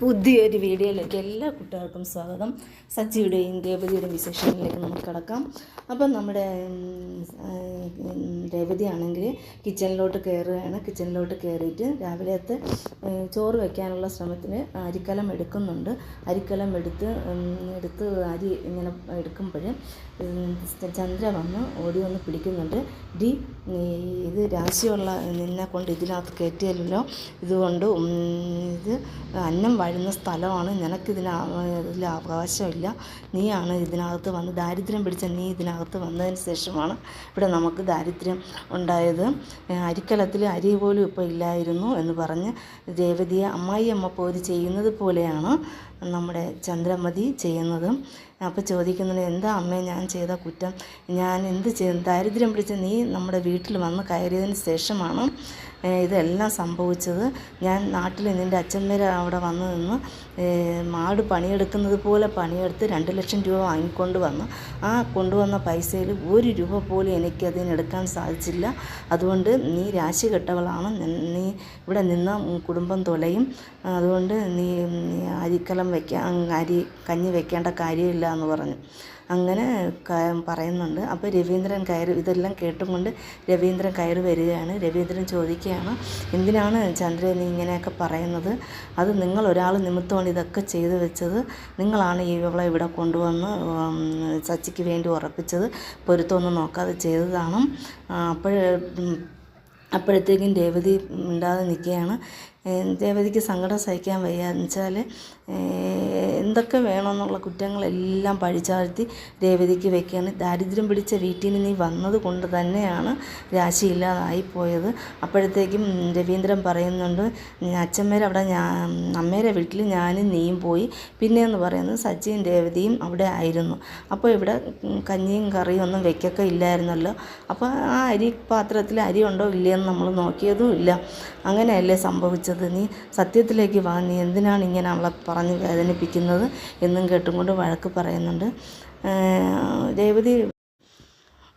പുതിയൊരു വീഡിയോയിലേക്ക് എല്ലാ കുട്ടികൾക്കും സ്വാഗതം. സജിയുടെയും രേവതിയുടെയും വിശേഷങ്ങളിലേക്ക് നമുക്ക് കിടക്കാം. അപ്പം നമ്മുടെ രേവതിയാണെങ്കിൽ കിച്ചണിലോട്ട് കയറുകയാണ്. കിച്ചണിലോട്ട് കയറിയിട്ട് രാവിലത്തെ ചോറ് വയ്ക്കാനുള്ള ശ്രമത്തിന് അരിക്കലം എടുക്കുന്നുണ്ട്. അരിക്കലം എടുത്ത് എടുത്ത് അരി ഇങ്ങനെ എടുക്കുമ്പോൾ ചന്ദ്ര വന്ന് ഓടി വന്ന് പിടിക്കുന്നുണ്ട്. ഡി ഇത് രാശിയുള്ള നിന്നെ കൊണ്ട് ഇതിനകത്ത് കയറ്റിയല്ലോ. ഇതുകൊണ്ട് ഇത് അന്നം വാഴുന്ന സ്ഥലമാണ്. നിനക്കിതിന് അവകാശമില്ല. നീയാണ് ഇതിനകത്ത് വന്ന് ദാരിദ്ര്യം പിടിച്ച നീ ഇതിനകത്ത് വന്നതിന് ശേഷമാണ് ഇവിടെ നമുക്ക് ദാരിദ്ര്യം ഉണ്ടായത്. അരിക്കലത്തിൽ അരി പോലും ഇപ്പോൾ ഇല്ലായിരുന്നു എന്ന് പറഞ്ഞ് രേവതിയെ അമ്മായിയമ്മ പോര് ചെയ്യുന്നത് പോലെയാണ് നമ്മുടെ ചന്ദ്രമതി ചെയ്യുന്നത്. അപ്പോൾ ചോദിക്കുന്നത് എന്താ അമ്മേ ഞാൻ ചെയ്ത കുറ്റം? ഞാൻ എന്ത് ചെയ്തു? ദാരിദ്ര്യം പിടിച്ച് നീ നമ്മുടെ വീട്ടിൽ വന്ന് കയറിയതിന് ശേഷമാണ് ഇതെല്ലാം സംഭവിച്ചത്. ഞാൻ നാട്ടിൽ നിന്റെ അച്ഛന്മാർ അവിടെ വന്ന് നിന്ന് മാട് പണിയെടുക്കുന്നത് പോലെ പണിയെടുത്ത് രണ്ട് ലക്ഷം രൂപ വാങ്ങിക്കൊണ്ട് വന്നു. ആ കൊണ്ടുവന്ന പൈസയിൽ ഒരു രൂപ പോലും എനിക്കതിനെടുക്കാൻ സാധിച്ചില്ല. അതുകൊണ്ട് നീ രാശി കെട്ടവളാണ്. നീ ഇവിടെ നിന്ന് കുടുംബം തൊലയും. അതുകൊണ്ട് നീ അരിക്കലം വയ്ക്കാൻ അരി കഞ്ഞി വെക്കേണ്ട കാര്യമില്ല എന്ന് പറഞ്ഞു. അങ്ങനെ പറയുന്നുണ്ട്. അപ്പോൾ രവീന്ദ്രൻ കയറി ഇതെല്ലാം കേട്ടും കൊണ്ട് രവീന്ദ്രൻ കയറി വരികയാണ്. രവീന്ദ്രൻ ചോദിക്കുകയാണ് എന്തിനാണ് ചന്ദ്രൻ നീ ഇങ്ങനെയൊക്കെ പറയുന്നത്? അത് നിങ്ങൾ ഒരാൾ നിമിത്തമാണ് ഇതൊക്കെ ചെയ്തു വെച്ചത്. നിങ്ങളാണ് ഈ ഇവളെ ഇവിടെ കൊണ്ടുവന്ന് ചച്ചിക്ക് വേണ്ടി ഉറപ്പിച്ചത്. പൊരുത്തമൊന്നും നോക്കാതെ ചെയ്തതാണ്. അപ്പോൾ അപ്പോഴത്തേക്കും രേവതി മിണ്ടാതെ നിൽക്കുകയാണ്. രേവതിക്ക് സങ്കടം സഹിക്കാൻ വയ്യ. എന്ന് വെച്ചാൽ എന്തൊക്കെ വേണമെന്നുള്ള കുറ്റങ്ങളെല്ലാം പഴിച്ചാഴ്ത്തി രേവതിക്ക് വെക്കുകയാണ്. ദാരിദ്ര്യം പിടിച്ച വീട്ടിൽ നിന്ന് നീ വന്നത് കൊണ്ട് തന്നെയാണ് രാശിയില്ലാതായി പോയത്. അപ്പോഴത്തേക്കും രവീന്ദ്രൻ പറയുന്നുണ്ട് അച്ഛന്മാർ അവിടെ ഞാൻ അമ്മേരെ വീട്ടിൽ ഞാനും നീയും പോയി. പിന്നെയെന്ന് പറയുന്നത് സച്ചിയും രേവതിയും അവിടെ ആയിരുന്നു. അപ്പോൾ ഇവിടെ കഞ്ഞിയും കറിയും ഒന്നും വെക്കൊക്കെ ഇല്ലായിരുന്നല്ലോ. അപ്പോൾ ആ അരി പാത്രത്തിൽ അരി ഉണ്ടോ ഇല്ലയെന്ന് നമ്മൾ നോക്കിയതും ഇല്ല. അങ്ങനെയല്ലേ സംഭവിച്ചത്? നീ സത്യത്തിലേക്ക് വാ. നീ എന്തിനാണ് ഇങ്ങനെ അവളെ പറഞ്ഞ് വേദനിപ്പിക്കുന്നത്? എന്നും കേട്ടും കൊണ്ട് വഴക്ക് പറയുന്നുണ്ട്. രേവതി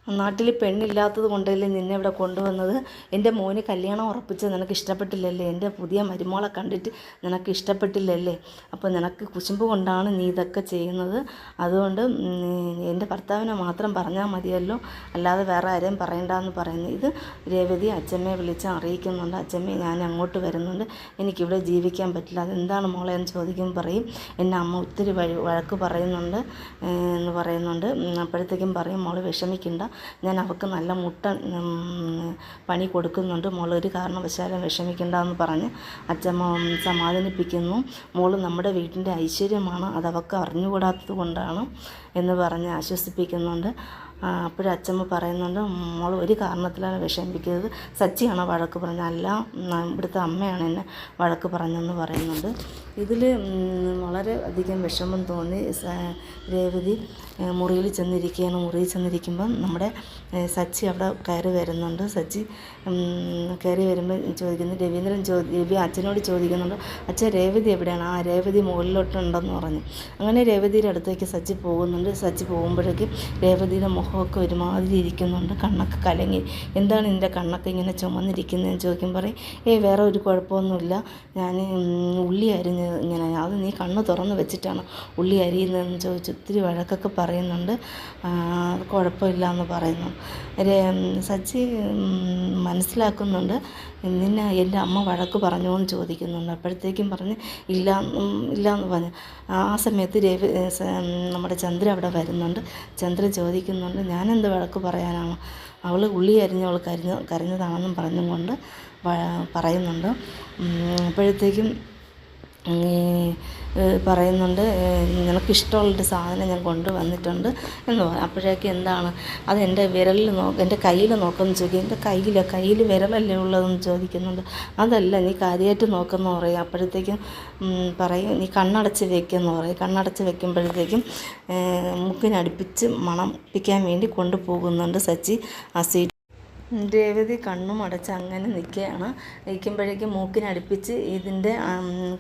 നാട്ടിൽ പെണ്ണില്ലാത്തത് കൊണ്ടല്ലേ നിന്നെ ഇവിടെ കൊണ്ടുവന്നത്? എന്റെ മോന് കല്യാണം ഉറപ്പിച്ചത് നിനക്ക് ഇഷ്ടപ്പെട്ടില്ലല്ലേ? എന്റെ പുതിയ മരുമോളെ കണ്ടിട്ട് നിനക്ക് ഇഷ്ടപ്പെട്ടില്ലല്ലേ? അപ്പോൾ നിനക്ക് കുശുമ്പ് കൊണ്ടാണ് നീ ഇതൊക്കെ ചെയ്യുന്നത്. അതുകൊണ്ട് എന്റെ ഭർത്താവിനെ മാത്രം പറഞ്ഞാൽ മതിയല്ലോ. അല്ലാതെ വേറെ ആരെയും പറയണ്ടെന്ന് പറയുന്നു. ഇത് രേവതി അച്ഛമ്മയെ വിളിച്ച് അറിയിക്കുന്നുണ്ട്. അച്ഛമ്മ ഞാൻ അങ്ങോട്ട് വരുന്നുണ്ട്. എനിക്കിവിടെ ജീവിക്കാൻ പറ്റില്ല. അതെന്താണ് മോളെ എന്ന് ചോദിക്കുമ്പോൾ പറയും. എന്നെ അമ്മ ഒത്തിരി വഴി വഴക്ക് പറയുന്നുണ്ട് എന്ന് പറയുന്നുണ്ട്. അപ്പോഴത്തേക്കും പറയും മോൾ വിഷമിക്കണ്ട. ഞാൻ അവൾക്ക് നല്ല മുട്ട പണി കൊടുക്കുന്നുണ്ട്. മോൾ ഒരു കാരണവശാലും വിഷമിക്കണ്ട എന്ന് പറഞ്ഞ് അച്ഛമ്മ സമാധാനിപ്പിക്കുന്നു. മോൾ നമ്മുടെ വീട്ടിന്റെ ഐശ്വര്യമാണ്. അത് അവൾക്ക് അറിഞ്ഞുകൂടാത്തത് കൊണ്ടാണ് എന്ന് പറഞ്ഞ് ആശ്വസിപ്പിക്കുന്നുണ്ട്. അപ്പോഴും അച്ചമ്മ പറയുന്നുണ്ട് മോൾ ഒരു കാരണത്തിലാണ് വിഷമിപ്പിക്കരുത് സച്ചിയാണ് വഴക്ക് പറഞ്ഞത്? അല്ല ഇവിടുത്തെ അമ്മയാണ് എന്നെ വഴക്ക് പറഞ്ഞതെന്ന് പറയുന്നുണ്ട്. ഇതിൽ വളരെ അധികം വിഷമം തോന്നി രേവതി മുറിയിൽ ചെന്നിരിക്കുകയാണ്. മുറിയിൽ ചെന്നിരിക്കുമ്പം നമ്മുടെ സച്ചി അവിടെ കയറി വരുന്നുണ്ട്. സച്ചി കയറി വരുമ്പോൾ ചോദിക്കുന്നു രവീന്ദ്രൻ ചോദി രവി അച്ഛനോട് ചോദിക്കുന്നുണ്ട് അച്ഛൻ രേവതി എവിടെയാണ്? ആ രേവതി മുകളിലോട്ടുണ്ടെന്ന് പറഞ്ഞു. അങ്ങനെ രേവതിയുടെ അടുത്തേക്ക് സച്ചി പോകുന്നുണ്ട്. സച്ചി പോകുമ്പോഴേക്കും രേവതിയുടെ മുഖമൊക്കെ ഒരുമാതിരി ഇരിക്കുന്നുണ്ട്. കണ്ണൊക്കെ കലങ്ങി. എന്താണ് നിന്റെ കണ്ണൊക്കെ ഇങ്ങനെ ചുമന്നിരിക്കുന്നതെന്ന് ചോദിക്കുമ്പോൾ പറയും ഏയ് വേറെ ഒരു കുഴപ്പമൊന്നുമില്ല. ഞാൻ ഉള്ളി അരിഞ്ഞ് ഇങ്ങനെ അത് നീ കണ്ണ് തുറന്ന് വെച്ചിട്ടാണ് ഉള്ളി അരിയുന്നതെന്ന് ചോദിച്ച് ഒത്തിരി വഴക്കൊക്കെ പറയുന്നുണ്ട്. കുഴപ്പമില്ല എന്ന് പറയുന്നു. സച്ചി മനസ്സിലാക്കുന്നുണ്ട്. നിന്നെ എന്റെ അമ്മ വഴക്ക് പറഞ്ഞോ എന്ന് ചോദിക്കുന്നുണ്ട്. അപ്പോഴത്തേക്കും പറഞ്ഞ് ഇല്ല ഇല്ല എന്ന് പറഞ്ഞു. ആ സമയത്ത് രവി നമ്മുടെ ചന്ദ്ര അവിടെ വരുന്നുണ്ട്. ചന്ദ്ര ചോദിക്കുന്നുണ്ട് ഞാനെന്ത് വഴക്ക് പറയാനാണ്? അവൾ ഉള്ളി അരിഞ്ഞ് അവൾ കരഞ്ഞ കരഞ്ഞതാണെന്നും പറഞ്ഞും കൊണ്ട് പറയുന്നുണ്ട്. അപ്പോഴത്തേക്കും പറയുന്നുണ്ട് നിനക്കിഷ്ടമുള്ളൊരു സാധനം ഞാൻ കൊണ്ടുവന്നിട്ടുണ്ട് എന്ന് പറയും അപ്പോഴേക്ക് എന്താണ്? അത് എന്റെ വിരലിൽ നോക്ക് എന്റെ കയ്യിൽ നോക്കുമെന്ന് ചോദിക്കും. എന്റെ കയ്യിൽ കയ്യിൽ വിരലല്ലേ ഉള്ളതെന്ന് ചോദിക്കുന്നുണ്ട്. അതല്ല നീ കാര്യമായിട്ട് നോക്കുമെന്ന് പറയും. അപ്പോഴത്തേക്കും പറയും നീ കണ്ണടച്ച് വെക്കുമെന്ന് പറയും. കണ്ണടച്ച് വെക്കുമ്പോഴത്തേക്കും മുക്കിനടുപ്പിച്ച് മണം മണപ്പിക്കാൻ വേണ്ടി കൊണ്ടുപോകുന്നുണ്ട് സച്ചി. ആ സീറ്റ് രേവതി കണ്ണും അടച്ച് അങ്ങനെ നിൽക്കുകയാണ്. നിൽക്കുമ്പോഴേക്കും മൂക്കിനടുപ്പിച്ച് ഇതിന്റെ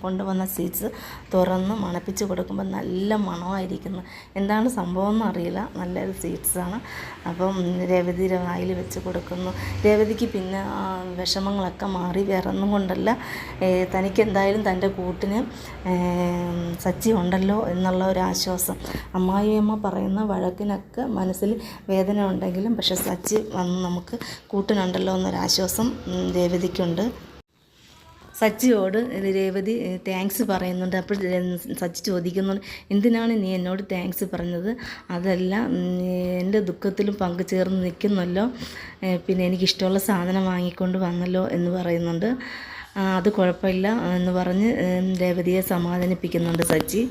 കൊണ്ടുവന്ന സീറ്റ്സ് തുറന്ന് മണപ്പിച്ച് കൊടുക്കുമ്പോൾ നല്ല മണമായിരിക്കുന്നു. എന്താണ് സംഭവം എന്നറിയില്ല നല്ലൊരു സീറ്റ്സാണ് അപ്പം രേവതിയുടെ വായിൽ വെച്ച് കൊടുക്കുന്നു. രേവതിക്ക് പിന്നെ വിഷമങ്ങളൊക്കെ മാറി. വേറെ ഒന്നും കൊണ്ടല്ല. തനിക്ക് എന്തായാലും തന്റെ കൂട്ടിന് സച്ചി ഉണ്ടല്ലോ എന്നുള്ള ഒരു ആശ്വാസം. അമ്മായിയമ്മ പറയുന്ന വഴക്കിനൊക്കെ മനസ്സിൽ വേദന ഉണ്ടെങ്കിലും പക്ഷെ സച്ചി വന്ന് നമുക്ക് കൂട്ടിനുണ്ടല്ലോ എന്നൊരാശ്വാസം രേവതിക്കുണ്ട്. സച്ചിയോട് രേവതി താങ്ക്സ് പറയുന്നുണ്ട്. അപ്പോൾ സച്ചി ചോദിക്കുന്നുണ്ട് എന്തിനാണ് നീ എന്നോട് താങ്ക്സ് പറഞ്ഞത്? അതല്ല എന്റെ ദുഃഖത്തിലും പങ്കുചേർന്ന് നിൽക്കുന്നല്ലോ. പിന്നെ എനിക്കിഷ്ടമുള്ള സാധനം വാങ്ങിക്കൊണ്ട് വന്നല്ലോ എന്ന് പറയുന്നുണ്ട്. അത് കുഴപ്പമില്ല എന്ന് പറഞ്ഞ് രേവതിയെ സമാധാനിപ്പിക്കുന്നുണ്ട് സച്ചി.